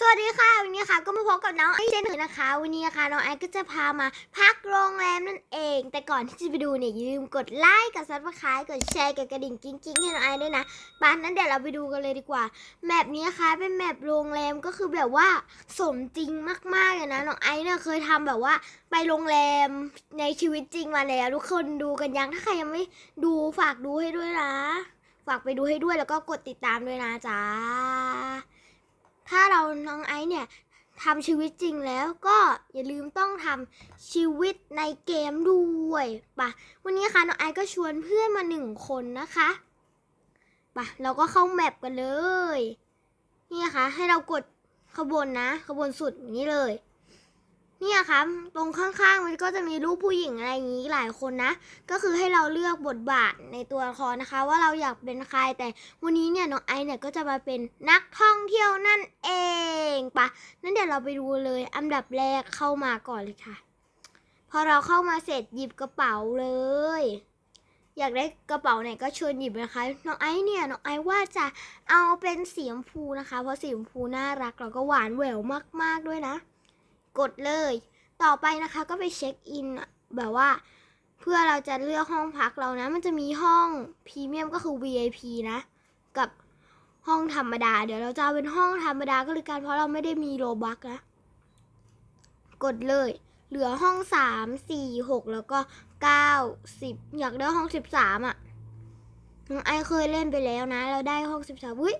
สวัสดีค่ะ วันนี้ค่ะก็มาพบกับน้องไอซ์เช่นเคยนะคะ วันนี้นะคะน้องไอซ์ก็จะพามาพักโรงแรมนั่นเอง แต่ก่อนที่จะไปดูเนี่ยอย่าลืมกดไลค์กดซับสไครต์กดแชร์กดกระดิ่งกิ๊งกิ๊งให้น้องไอซ์ด้วยนะบ้านนั้นเดี๋ยวเราไปดูกันเลยดีกว่าแมปนี้นะคะเป็นแมปโรงแรมก็คือแบบว่าสมจริงมากๆเลยนะน้องไอซ์เนี่ยเคยทำแบบว่าไปโรงแรมในชีวิตจริงมาแล้วทุกคนดูกันยังถ้าใครยังไม่ดูฝากดูให้ด้วยนะ ฝากไปดูให้ด้วยแล้วก็กดติดตามด้วยนะจ๊ะ ถ้าเราน้องไอซ์เนี่ยทำชีวิตจริงแล้วก็อย่าลืมต้องทำชีวิตในเกมด้วยปะวันนี้ค่ะน้องไอซ์ก็ชวนเพื่อนมาหนึ่งคนนะคะปะเราก็เข้าแมปกันเลย นี่นะคะให้เรากดขบวนนะ ขบวนสุดอย่างนี้เลย เนี่ยค่ะตรงข้างๆมันก็จะมีรูปผู้หญิงอะไรอย่างนี้หลายคนนะ ก็คือให้เราเลือกบทบาทในตัวละครนะคะ ว่าเราอยากเป็นใครแต่วันนี้เนี่ยน้องไอเนี่ยก็จะมาเป็นนักท่องเที่ยวนั่นเองปะนั่นเดี๋ยวเราไปดูเลยอันดับแรกเข้ามาก่อนเลยค่ะ พอเราเข้ามาเสร็จหยิบกระเป๋าเลย อยากได้กระเป๋าไหนก็เชิญหยิบนะคะน้องไอเนี่ยน้องไอว่าจะเอาเป็นสีชมพูนะคะ เพราะสีชมพูน่ารักแล้วก็หวานแหววมาก ๆด้วยนะ กดเลย ต่อไปนะคะก็ไปเช็คอินแบบว่า เพื่อเราจะเลือกห้องพักเรานะ มันจะมีห้องพรีเมียมก็คือ VIP นะ กับห้องธรรมดา เดี๋ยวเราจะเอาเป็นห้องธรรมดาก็เลยกันเพราะเราไม่ได้มีโลบักนะ กดเลย เหลือห้องสามสี่หกแล้วก็เก้าสิบอยากได้ห้องสิบสามอะน้องไอเคยเล่นไปแล้วนะ เราได้ห้องสิบสามอุ้ย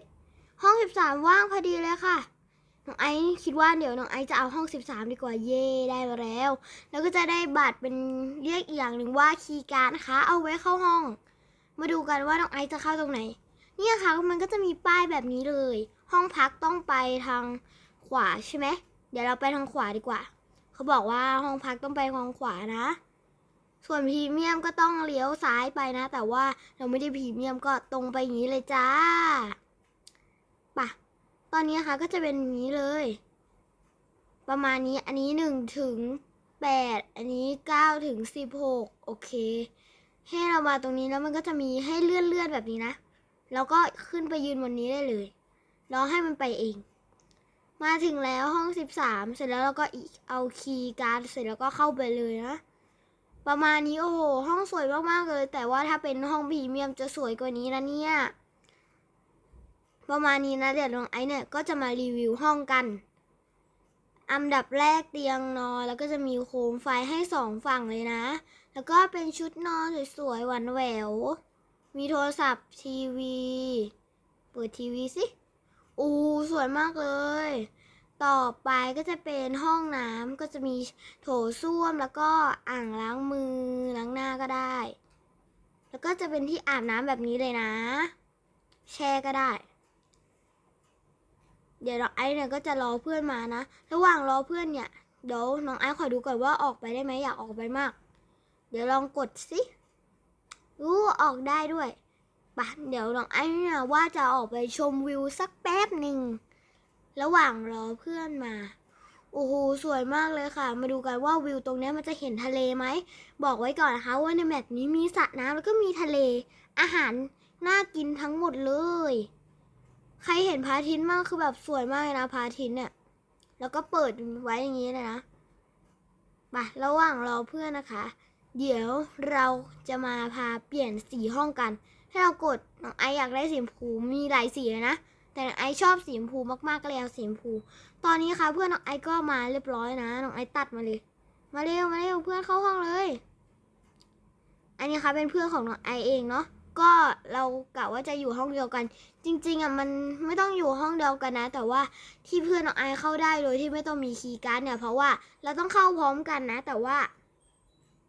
ห้องสิบสามว่างพอดีเลยค่ะ น้องไอซ์คิดว่าเดี๋ยวน้องไอซ์จะเอาห้อง 13 ดีกว่าเย่ได้มาแล้ว แล้วก็จะได้บัตรเป็นเรียกอีกอย่างหนึ่งว่าคีย์การ์ดนะคะ เอาไว้เข้าห้อง มาดูกันว่าน้องไอซ์จะเข้าตรงไหน เนี่ยค่ะมันก็จะมีป้ายแบบนี้เลย ห้องพักต้องไปทางขวาใช่ไหมเดี๋ยวเราไปทางขวาดีกว่า เขาบอกว่าห้องพักต้องไปทางขวานะ ส่วนพรีเมียมก็ต้องเลี้ยวซ้ายไปนะ แต่ว่าเราไม่ได้พรีเมียมก็ตรงไปอย่างนี้เลยจ้า ตอนนี้ค่ะก็จะเป็นนี้เลย ประมาณนี้อันนี้หนึ่งถึงแปดอันนี้เก้าถึงสิบหกโอเค ให้เรามาตรงนี้แล้วมันก็จะมีให้เลื่อนเลื่อนๆแบบนี้นะ แล้วก็ขึ้นไปยืนบนนี้ได้เลยรอให้มันไปเอง มาถึงแล้วห้องสิบสามเสร็จแล้วเราก็อีกเอาคีย์การ์ดเสร็จแล้วก็เข้าไปเลยนะ ประมาณนี้โอ้โห ห้องสวยมากๆเลย แต่ว่าถ้าเป็นห้องพรีเมียมจะสวยกว่านี้นะเนี่ย ประมาณนี้นะเดี๋ยวน้องไอซ์เนี่ยก็จะมารีวิวห้องกัน อันดับแรกเตียงนอนแล้วก็จะมีโคมไฟให้สองฝั่งเลยนะ แล้วก็เป็นชุดนอนสวยๆหวานแหวว มีโทรศัพท์ทีวี เปิดทีวีสิอูสวยมากเลย ต่อไปก็จะเป็นห้องน้ำก็จะมีโถส้วมแล้วก็อ่างล้างมือล้างหน้าก็ได้ แล้วก็จะเป็นที่อาบน้ำแบบนี้เลยนะ แช่ก็ได้ เดี๋ยวน้องไอซ์เนี่ยก็จะรอเพื่อนมานะ ระหว่างรอเพื่อนเนี่ยเดี๋ยวน้องไอซ์ขอดูก่อนว่าออกไปได้ไหมอยากออกไปมาก เดี๋ยวลองกดสิรู้ออกได้ด้วยปะเดี๋ยวน้องไอซ์เนี่ยว่าจะออกไปชมวิวสักแป๊บหนึ่งระหว่างรอเพื่อนมา โอ้โหสวยมากเลยค่ะ มาดูกันว่าวิวตรงนี้มันจะเห็นทะเลไหม บอกไว้ก่อนนะคะว่าในแมปนี้มีสระน้ำแล้วก็มีทะเล อาหารน่ากินทั้งหมดเลย ใครเห็นพระอาทิตย์มากคือแบบสวยมากเลยนะพระอาทิตย์เนี่ย แล้วก็เปิดไว้อย่างนี้เลยนะไประหว่างรอเพื่อนนะคะ เดี๋ยวเราจะมาพาเปลี่ยนสีห้องกัน ให้เรากดน้องไออยากได้สีชมพูมีหลายสีเลยนะ แต่น้องไอชอบสีชมพูมากๆก็เลยเอาสีชมพู ตอนนี้ค่ะเพื่อนน้องไอก็มาเรียบร้อยนะน้องไอตัดมาเลย มาเร็วมาเร็วเพื่อนเข้าห้องเลย อันนี้ค่ะเป็นเพื่อนของน้องไอเองเนาะ ก็เรากะว่าจะอยู่ห้องเดียวกัน จริง ๆอะมันไม่ต้องอยู่ห้องเดียวกันนะ แต่ว่าที่เพื่อนน้องไอเข้าได้โดยที่ไม่ต้องมีคีย์การ์ดเนี่ยเพราะว่าเราต้องเข้าพร้อมกันนะ แต่ว่า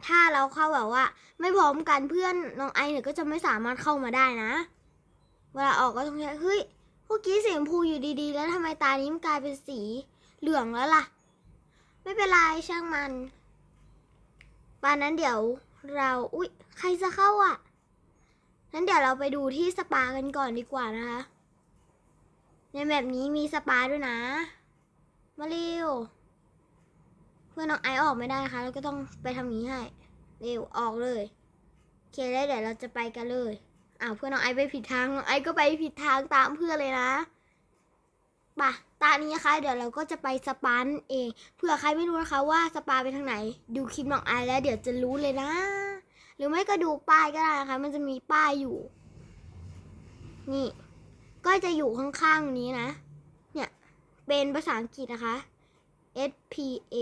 ถ้าเราเข้าแบบว่า ไม่พร้อมกันเพื่อนน้องไอเนี่ยก็จะไม่สามารถเข้ามาได้นะ เวลาออกก็ต้องใช้เฮ้ยเมื่อกี้สีชมพูอยู่ดีๆ แล้วทำไมตานี้มันกลายเป็นสีเหลืองแล้วล่ะ ไม่เป็นไรช่างมันปานนั้นเดี๋ยวเรา อุ๊ย ใครจะเข้าอะ งั้นเดี๋ยวเราไปดูที่สปากันก่อนดีกว่านะคะ ในแบบนี้มีสปาด้วยนะ มาเร็ว เพื่อนน้องไอออกไม่ได้นะคะเราก็ต้องไปทำนี้ให้ เร็วออกเลยโอเคแล้วเดี๋ยวเราจะไปกันเลยอ้าวเพื่อนน้องไอไปผิดทางน้องไอก็ไปผิดทางตามเพื่อนเลยนะป่ะตานี้นะคะ เดี๋ยวเราก็จะไปสปานเอง เผื่อใครไม่รู้นะคะว่าสปาไปทางไหน ดูคลิปน้องไอแล้วเดี๋ยวจะรู้เลยนะ หรือไม่ก็ดูป้ายก็ได้นะคะ มันจะมีป้ายอยู่ นี่ ก็จะอยู่ข้างๆนี้นะ เนี่ย เป็นภาษาอังกฤษนะคะ S P A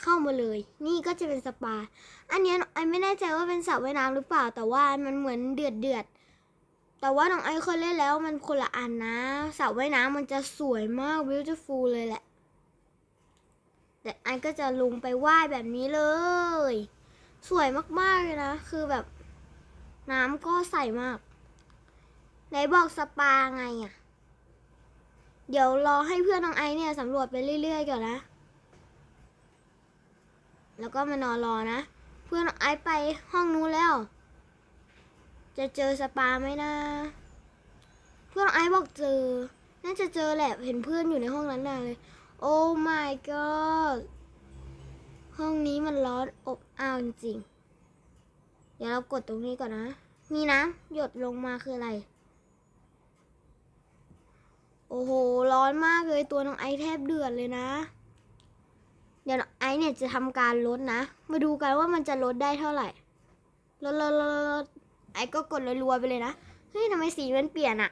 เข้ามาเลย นี่ก็จะเป็นสปา อันนี้ยน้ไอไม่แน่ใจว่าเป็นสระว่ายน้ำหรือเปล่า แต่ว่ามันเหมือนเดือดเดือดๆแต่ว่าน้องไอเคยเล่นแล้วมันคนละอันนะสระว่ายน้ำมันจะสวยมาก beautiful เลยแหละ แต่ไอก็จะลงไปว่ายแบบนี้เลย สวยมากๆเลยนะ คือแบบ น้ำก็ใสมาก ไหนบอกสปาไงอะ่ะ เดี๋ยวรอให้เพื่อนน้องไอเนี่ยสำรวจไปเรื่อยๆก่อนนะ แล้วก็มานอนรอนะ เพื่อนน้องไอไปห้องนู้นแล้ว จะเจอสปาไหมนะ เพื่อนน้องไอบอกเจอ น่าจะเจอแหละ เห็นเพื่อนอยู่ในห้องนั้นน่ะเลย โอ้ my god ห้องนี้มันร้อนอบอ้าวจริงๆเดี๋ยวเรากดตรงนี้ก่อนนะ มีน้ำหยดลงมาคืออะไร โอ้โห ร้อนมากเลยตัวน้องไอแทบเดือดเลยนะ เดี๋ยวน้องไอเนี่ยจะทำการลดนะ มาดูกันว่ามันจะลดได้เท่าไหร่ลดลดลดลดไอก็กดรัวๆไปเลยนะ เฮ้ยทำไมสีมันเปลี่ยนอะ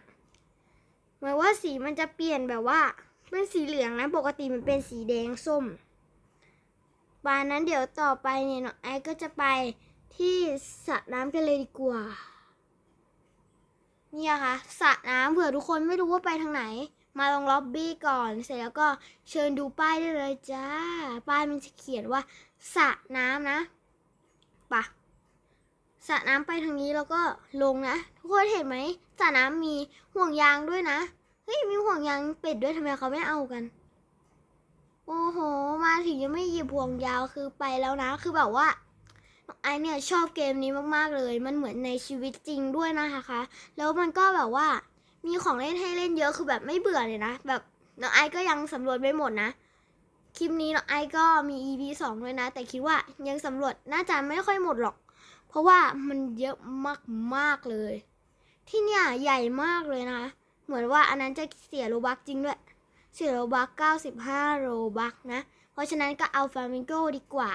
หมายว่าสีมันจะเปลี่ยนแบบว่าเป็นสีเหลืองนะ ปกติมันเป็นสีแดงส้ม ปานนั้นเดี๋ยวต่อไปเนี่ยน้องไอก็จะไปที่สระน้ำกันเลยดีกว่า เนี่ยค่ะสระน้ำเผื่อทุกคนไม่รู้ว่าไปทางไหน มาลองล็อบบี้ก่อน เสร็จแล้วก็เชิญดูป้ายได้เลยจ้า ป้ายมันจะเขียนว่าสระน้ำนะปะสระน้ำไปทางนี้แล้วก็ลงนะ ทุกคนเห็นไหมสระน้ำมีห่วงยางด้วยนะ เฮ้ยมีห่วงยางเป็ดด้วยทำไมเขาไม่เอากัน โอ้โห มาถึงยังไม่หยิบห่วงยาวคือไปแล้วนะ คือแบบว่าไอเนี่ยชอบเกมนี้มากๆเลย มันเหมือนในชีวิตจริงด้วยนะคะ แล้วมันก็แบบว่ามีของเล่นให้เล่นเยอะคือแบบไม่เบื่อเลยนะ แบบน้องไอก็ยังสำรวจไม่หมดนะ คลิปนี้น้องไอก็มี EP สองด้วยนะ แต่คิดว่ายังสำรวจน่าจะไม่ค่อยหมดหรอก เพราะว่ามันเยอะมากๆเลย ที่เนี่ยใหญ่มากเลยนะคะ เหมือนว่าอันนั้นจะเสียโลบักจริงด้วย สียโลบัก95 โลบักนะ เพราะฉะนั้นก็เอาฟลามิงโกดีกว่า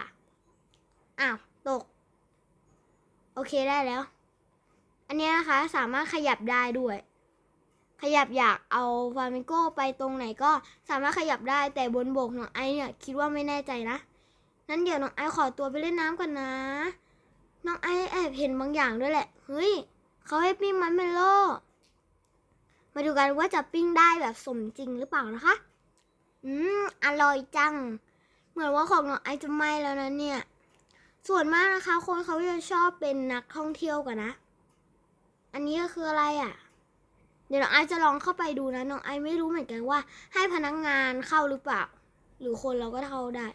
อ้าว ตก โอเคได้แล้ว อันนี้นะคะสามารถขยับได้ด้วย ขยับอยากเอาฟลามิงโกไปตรงไหนก็สามารถขยับได้แต่บนบกน้องไอเนี่ยคิดว่าไม่แน่ใจนะ นั้นเดี๋ยวน้องไอขอตัวไปเล่นน้ำก่อนนะ น้องไอแอบเห็นบางอย่างด้วยแหละ เฮ้ยเขาให้ปิ้งมันเมลโล่ มาดูกันว่าจะปิ้งได้แบบสมจริงหรือเปล่านะคะ อืม อร่อยจัง เหมือนว่าของน้องไอจะไหม้แล้วนะเนี่ย ส่วนมากนะคะ คนเขาจะชอบเป็นนักท่องเที่ยวกันนะ อันนี้ก็คืออะไรอะ เดี๋ยวน้องไอจะลองเข้าไปดูนะน้องไอไม่รู้เหมือนกันว่า ให้พนักงานเข้าหรือเปล่า หรือคนเราก็เข้าได้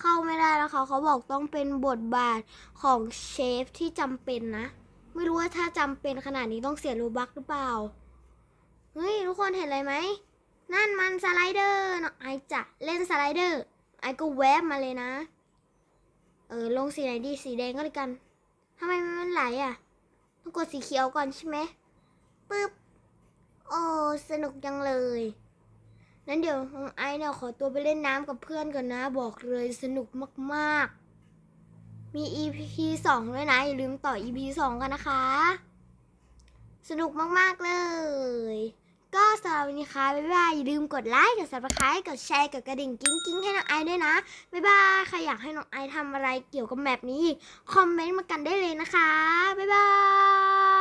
เข้าไม่ได้แล้วเขาเขาบอกต้องเป็นบทบาทของเชฟที่จำเป็นนะ ไม่รู้ว่าถ้าจำเป็นขนาดนี้ต้องเสียโลบักหรือเปล่า เฮ้ยทุกคนเห็นอะไรไหม นั่นมันสไลเดอร์เน้องไอจะเล่นสไลเดอร์ ไอก็แวบมาเลยนะ เออลงสีไหนดีสีแดงก็เลยกันทำไมมันไหลอะ ต้องกดสีเขียวก่อนใช่ไหมปึ๊บ โอ้สนุกจังเลยนั้นเดี๋ยวน้องไอเนี่ยขอตัวไปเล่นน้ำกับเพื่อนก่อนนะ บอกเลยสนุกมากๆ มี EP สองด้วยนะ อย่าลืมต่อ EP สองกันนะคะ สนุกมาก ๆ เลย ก็สำหรับวันนี้ค่ะ บ๊ายบาย อย่าลืมกดไลค์ กดซับสไครต์กดแชร์ กดกระดิ่งกิ้งกิ้งให้น้องไอด้วยนะ บ๊ายบาย ใครอยากให้น้องไอทำอะไรเกี่ยวกับแมปนี้ คอมเมนต์มากันได้เลยนะคะ บ๊ายบาย